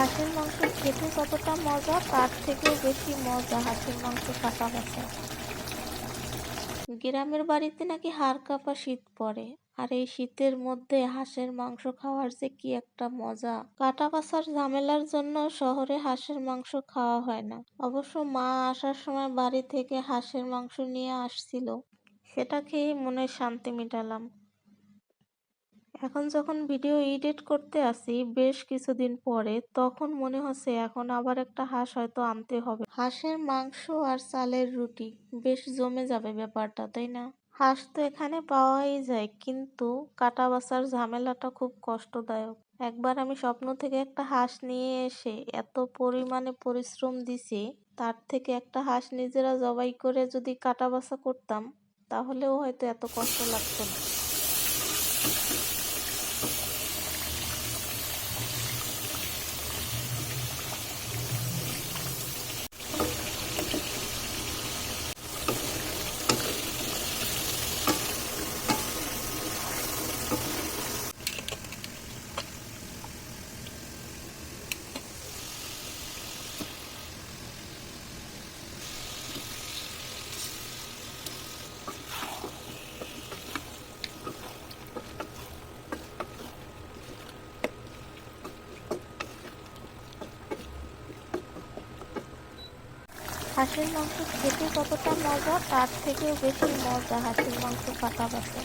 হাঁসের মাংস খেতে যতটা মজা, তার থেকেও বেশি মজা হাঁসের মাংস কাটা বাছা গ্রামের বাড়িতে নাকি হাড় কাঁপা শীত পড়ে, আর এই শীতের মধ্যে হাঁসের মাংস খাওয়ার যে কি একটা মজা। কাটা বাছার ঝামেলার জন্য শহরে হাঁসের মাংস খাওয়া হয় না। অবশ্য মা আসার সময় বাড়ি থেকে হাঁসের মাংস নিয়ে আসছিল। সেটা খেয়ে মনে শান্তি মিটালাম। এখন যখন ভিডিও এডিট করতে আসি বেশ কিছুদিন পরে, তখন মনে হচ্ছে এখন আবার একটা হাঁস হয়তো আনতে হবে। হাঁসের মাংস আর চালের রুটি, বেশ জমে যাবে ব্যাপারটা, তাই না? হাঁস তো এখানে পাওয়াই যায়, কিন্তু কাটা বাছার ঝামেলাটা খুব কষ্টদায়ক। একবার আমি স্বপ্ন থেকে একটা হাঁস নিয়ে এসে এত পরিমাণে পরিশ্রম দিছি, তার থেকে একটা হাঁস নিজেরা জবাই করে যদি কাটা বাছা করতাম, তাহলেও হয়তো এত কষ্ট লাগতো না। হাঁসের মাংস খেতে কতটা মজা তার থেকেও বেশি মজা হাঁসের মাংস কাটা বাছা